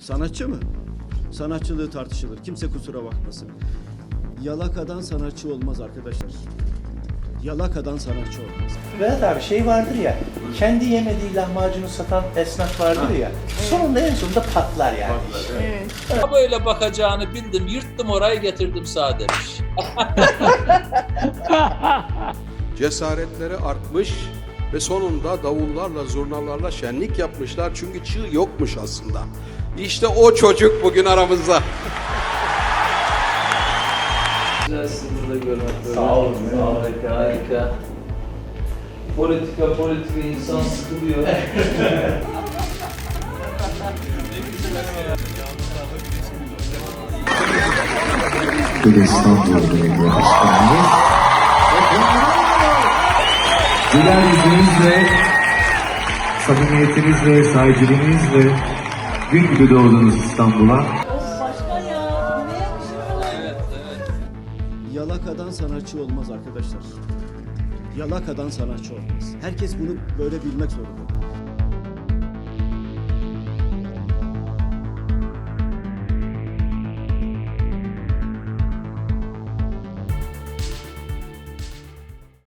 Sanatçı mı? Sanatçılığı tartışılır. Kimse kusura bakmasın. Yalakadan sanatçı olmaz arkadaşlar. Yalakadan sanatçı olmaz. Vedat abi şey vardır ya, kendi yemediği lahmacunu satan esnaf vardır ya, sonunda en sonunda patlar yani. Ha böyle bakacağını bildim, yırttım orayı getirdim sağ demiş. cesaretleri artmış ve sonunda davullarla, zurnalarla şenlik yapmışlar. Çünkü çığ yokmuş aslında. İşte o çocuk bugün aramızda. Güzel sizi burada görmek böyle. Sağ olun. Harika, harika. Politika, politika insan sıkılıyor. Böyle İstanbul Belediye Başkanı. Güler yüzünüzle, samimiyetinizle, sahiciliğinizle gün gibi doğdunuz İstanbul'a. Yalakadan sanatçı olmaz arkadaşlar. Yalakadan sanatçı olmaz. Herkes bunu böyle bilmek zorunda.